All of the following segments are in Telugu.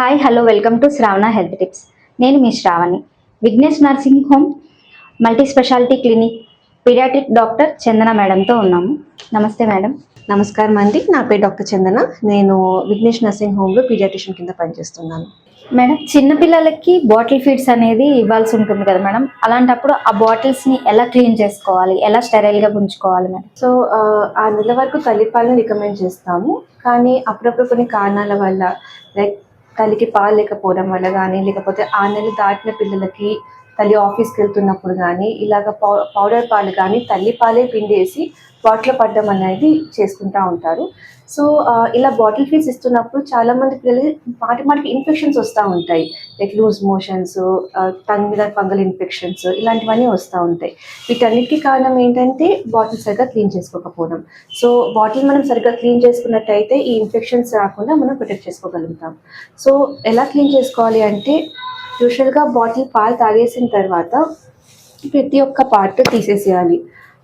Hi hello welcome to Shravana health tips నేను మీ Shravani. Vignesh nursing home multi speciality clinic paediatric doctor Chandana మేడంతో ఉన్నాము. నమస్తే మేడం. నమస్కారం అండి. నా పేరు డాక్టర్ చందన. నేను విఘ్నేష్ నర్సింగ్ హోమ్లో పీడియాట్రిషియన్ కింద పనిచేస్తున్నాను. మేడం చిన్నపిల్లలకి బాటిల్ ఫీడ్స్ అనేది ఇవ్వాల్సి ఉంటుంది కదా మేడం? అలాంటప్పుడు ఆ బాటిల్స్ని ఎలా క్లీన్ చేసుకోవాలి? ఎలా స్టెరైల్గా ఉంచుకోవాలి మేడం? సో ఆ, ఆ నెల వరకు తల్లిపాలను రికమెండ్ చేస్తాము. కానీ అప్పుడప్పుడు కొన్ని కారణాల వల్ల లైక్ తల్లికి పాలు లేకపోవడం వల్ల కానీ లేకపోతే ఆ నెల దాటిన పిల్లలకి తల్లి ఆఫీస్కి వెళ్తున్నప్పుడు కానీ ఇలాగ పౌ పౌడర్ పాలు కానీ తల్లి పాలే పిండేసి బాటిల్ పడడం అనేది చేసుకుంటూ ఉంటారు. సో ఇలా బాటిల్ ఫీడ్స్ ఇస్తున్నప్పుడు చాలామంది పిల్లలు మాటి మాటికి ఇన్ఫెక్షన్స్ వస్తూ ఉంటాయి. లైక్ లూజ్ మోషన్స్ టంగ్ మీద ఫంగల్ ఇన్ఫెక్షన్స్ ఇలాంటివన్నీ వస్తూ ఉంటాయి. వీటన్నిటికీ కారణం ఏంటంటే బాటిల్ సరిగ్గా క్లీన్ చేసుకోకపోవడం. సో బాటిల్ మనం సరిగ్గా క్లీన్ చేసుకున్నట్టయితే ఈ ఇన్ఫెక్షన్స్ రాకుండా మనం ప్రొటెక్ట్ చేసుకోగలుగుతాం. సో ఎలా క్లీన్ చేసుకోవాలి అంటే యూజువల్గా బాటిల్ పాలు తాగేసిన తర్వాత ప్రతి ఒక్క పార్ట్ తీసేసేయాలి.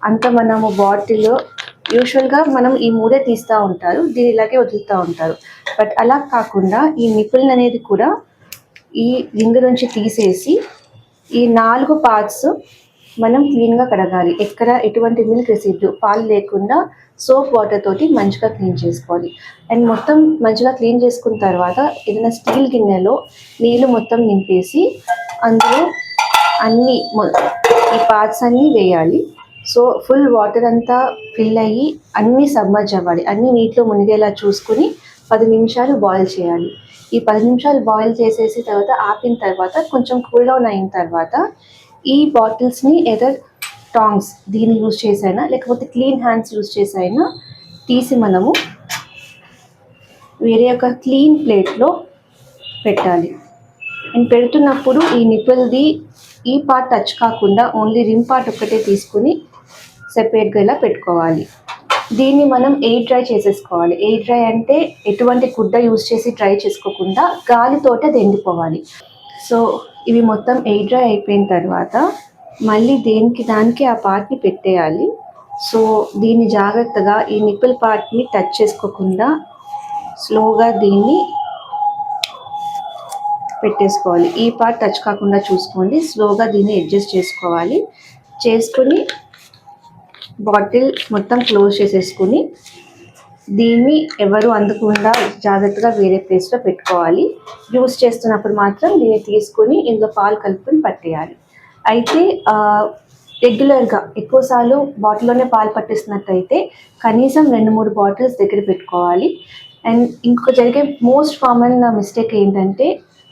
అంత మనము బాటిల్ యూజువల్గా మనం ఈ మూడే తీస్తూ ఉంటారు దీని ఇలాగే వదులుతూ ఉంటారు. బట్ అలా కాకుండా ఈ నిపుల్ అనేది కూడా ఈ రింగ్ నుంచి తీసేసి ఈ నాలుగు పార్ట్స్ మనం క్లీన్గా కడగాలి. ఎక్కడ ఎటువంటి మిల్క్ రెసిడ్యూ పాలు లేకుండా సోప్ వాటర్ తోటి మంచిగా క్లీన్ చేసుకోవాలి. అండ్ మొత్తం మంచిగా క్లీన్ చేసుకున్న తర్వాత ఏదైనా స్టీల్ గిన్నెలో నీళ్ళు మొత్తం నింపేసి అందులో అన్ని ఈ పార్ట్స్ అన్నీ వేయాలి. సో ఫుల్ వాటర్ అంతా ఫిల్ అయ్యి అన్నీ సబ్మర్జ్ అవ్వాలి. అన్నీ నీటిలో మునిగేలా చూసుకుని పది నిమిషాలు బాయిల్ చేయాలి. ఈ పది నిమిషాలు బాయిల్ చేసేసి తర్వాత ఆపిన తర్వాత కొంచెం కూల్ డౌన్ అయిన తర్వాత ఈ బాటిల్స్ని ఎదర్ టాంగ్స్ దీన్ని యూజ్ చేసైనా లేకపోతే క్లీన్ హ్యాండ్స్ యూజ్ చేసైనా తీసి మనము వేరే ఒక క్లీన్ ప్లేట్లో పెట్టాలి. అండ్ పెడుతున్నప్పుడు ఈ నిప్పుల్ది ఈ పార్ట్ టచ్ కాకుండా ఓన్లీ రిమ్ పార్ట్ ఒక్కటే తీసుకుని సెపరేట్గా ఇలా పెట్టుకోవాలి. దీన్ని మనం ఎయిర్ డ్రై చేసేసుకోవాలి. ఎయిర్ డ్రై అంటే ఎటువంటి గుడ్డ యూజ్ చేసి డ్రై చేసుకోకుండా గాలితోటి అది ఎండిపోవాలి సో ఇవి మొత్తం ఎయిర్ డ్రై అయిపోయిన తర్వాత మళ్ళీ దేనికి దానికి ఆ పార్ట్ని పెట్టేయాలి. సో దీన్ని జాగ్రత్తగా ఈ నిప్పుల్ పార్ట్ని టచ్ చేసుకోకుండా స్లోగా దీన్ని పెట్టేసుకోవాలి. ఈ పార్ట్ టచ్ కాకుండా చూసుకోండి. స్లోగా దీన్ని అడ్జస్ట్ చేసుకోవాలి. చేసుకుని బాటిల్ మొత్తం క్లోజ్ చేసేసుకుని దీన్ని ఎవరు అందకుండా జాగ్రత్తగా వేరే ప్లేస్లో పెట్టుకోవాలి. యూస్ చేస్తున్నప్పుడు మాత్రం దీన్ని తీసుకుని ఇందులో పాలు కలుపుకొని పట్టేయాలి. అయితే రెగ్యులర్గా ఎక్కువసార్లు బాటిల్లోనే పాలు పట్టిస్తున్నట్టయితే కనీసం రెండు మూడు బాటిల్స్ దగ్గర పెట్టుకోవాలి. అండ్ ఇంకొక జరిగే మోస్ట్ కామన్ మిస్టేక్ ఏంటంటే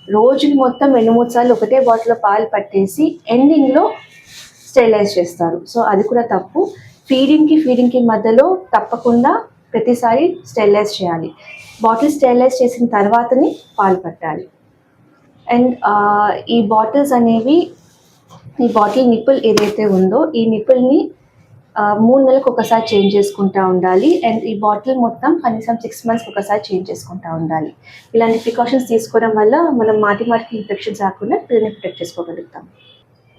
రోజుకి మొత్తం రెండు మూడు సార్లు ఒకటే బాటిల్లో పాలు పట్టేసి ఎండింగ్లో స్టెరిలైజ్ చేస్తారు. సో అది కూడా తప్పు. ఫీడింగ్కి ఫీడింగ్కి మధ్యలో తప్పకుండా ప్రతిసారి స్టెరిలైజ్ చేయాలి. బాటిల్ స్టెరిలైజ్ చేసిన తర్వాతనే పాలు పట్టాలి. అండ్ ఈ బాటిల్స్ అనేవి ఈ బాటిల్ నిప్పుల్ ఏదైతే ఉందో ఈ నిప్పుల్ని మూడు నెలలకు ఒకసారి చేంజ్ చేసుకుంటూ ఉండాలి. అండ్ ఈ బాటిల్ మొత్తం కనీసం సిక్స్ మంత్స్కి ఒకసారి చేంజ్ చేసుకుంటూ ఉండాలి. ఇలాంటి ప్రికాషన్స్ తీసుకోవడం వల్ల మనం మాటి మాటికి ఇన్ఫెక్షన్స్ రాకుండా పిల్లల్ని ప్రొటెక్ట్ చేసుకోగలుగుతాం.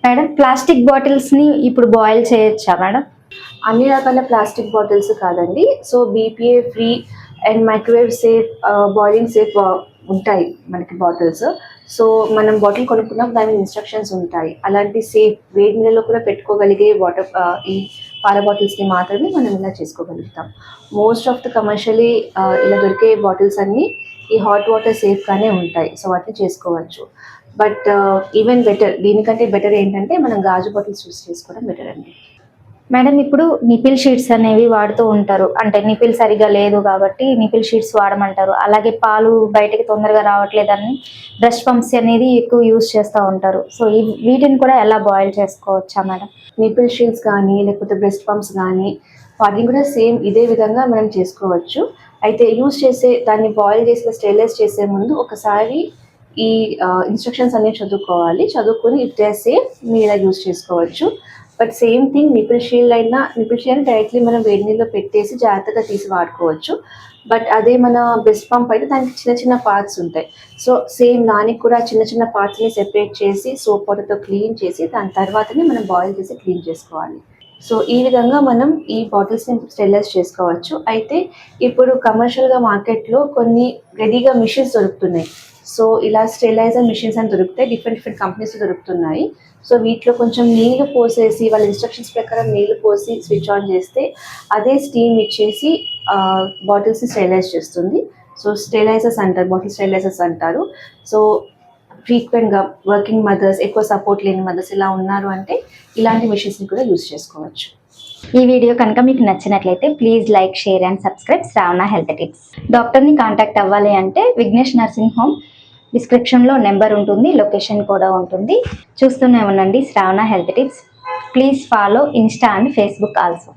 మేడం ప్లాస్టిక్ బాటిల్స్ని ఇప్పుడు బాయిల్ చేయొచ్చా మేడం? అన్ని రకాల ప్లాస్టిక్ బాటిల్స్ కాదండి. So BPA free and microwave safe boiling safe ఉంటాయి మనకి బాటిల్స్. సో మనం బాటిల్ కొనుక్కున్నప్పుడు దాని ఇన్స్ట్రక్షన్స్ ఉంటాయి. అలాంటి సేఫ్ వేడి నీళ్ళలో కూడా పెట్టుకోగలిగే వాటర్ ఈ పాల బాటిల్స్ని మాత్రమే మనం ఇలా చేసుకోగలుగుతాం. మోస్ట్ ఆఫ్ ద కమర్షియలీ ఇలా దొరికే బాటిల్స్ అన్నీ ఈ హాట్ వాటర్ సేఫ్గానే ఉంటాయి. సో వాటిని చేసుకోవచ్చు. బట్ ఈవెన్ బెటర్ దీనికంటే బెటర్ ఏంటంటే మనం గాజు బాటిల్స్ యూస్ చేసుకోవడం బెటర్ అండి. మేడం ఇప్పుడు నిపిల్ షీట్స్ అనేవి వాడుతూ ఉంటారు. అంటే నిపిల్ సరిగా లేదు కాబట్టి నిపిల్ షీట్స్ వాడమంటారు. అలాగే పాలు బయటకి తొందరగా రావట్లేదని బ్రష్ పంప్స్ అనేది ఎక్కువ యూజ్ చేస్తూ ఉంటారు. సో ఈ వీటిని కూడా ఎలా బాయిల్ చేసుకోవచ్చా మేడం? నిపిల్ షీట్స్ కానీ లేకపోతే బ్రెస్ట్ పంప్స్ కానీ వాటిని కూడా సేమ్ ఇదే విధంగా మనం చేసుకోవచ్చు. అయితే యూస్ చేసే దాన్ని బాయిల్ చేసిన స్టెయిన్లెస్ చేసే ముందు ఒకసారి ఈ ఇన్స్ట్రక్షన్స్ అనేవి చదువుకోవాలి. చదువుకొని ఇట్ దే సేఫ్ మీరు ఇలా యూస్ చేసుకోవచ్చు. But same thing nipple shield అయినా నిపుల్ షీల్డ్ డైరెక్ట్లీ మనం వేడి నీళ్ళలో పెట్టేసి జాగ్రత్తగా తీసి వాడుకోవచ్చు. బట్ అదే మన బెస్ట్ పంప్ అయితే దానికి చిన్న చిన్న పార్ట్స్ ఉంటాయి. సో సేమ్ దానికి కూడా చిన్న చిన్న పార్ట్స్ని సెపరేట్ చేసి సోప్ వాటర్తో క్లీన్ చేసి దాని తర్వాతనే మనం బాయిల్ చేసి క్లీన్ చేసుకోవాలి. సో ఈ విధంగా మనం ఈ బాటిల్స్ని స్టెరిలైజ్ చేసుకోవచ్చు. అయితే ఇప్పుడు కమర్షియల్గా మార్కెట్లో కొన్ని రెడీగా మిషన్స్ దొరుకుతున్నాయి. సో ఇలా స్టెరిలైజర్ మిషన్స్ అని దొరుకుతాయి డిఫరెంట్ డిఫరెంట్ కంపెనీస్ దొరుకుతున్నాయి. సో వీటిలో కొంచెం నీళ్ళు పోసేసి వాళ్ళ ఇన్స్ట్రక్షన్స్ ప్రకారం నీళ్ళు పోసి స్విచ్ ఆన్ చేస్తే అదే స్టీమ్ ఇచ్చేసి బాటిల్స్ని స్టెరిలైజ్ చేస్తుంది. సో స్టెరిలైజర్స్ అంటారు బాటిల్ స్టెరిలైజర్స్ అంటారు. సో ఫ్రీక్వెంట్గా వర్కింగ్ మదర్స్ ఎక్కువ సపోర్ట్ లేని మదర్స్ ఇలా ఉన్నారు అంటే ఇలాంటి మిషన్స్ని కూడా యూస్ చేసుకోవచ్చు. ఈ వీడియో కనుక మీకు నచ్చినట్లయితే please like share and subscribe Shravana health tips. డాక్టర్ని కాంటాక్ట్ అవ్వాలి అంటే విఘ్నేష్ నర్సింగ్ హోమ్ డిస్క్రిప్షన్లో నెంబర్ ఉంటుంది లొకేషన్ కూడా ఉంటుంది. చూస్తూనే ఉండండి Shravana health tips. Please follow insta and Facebook also.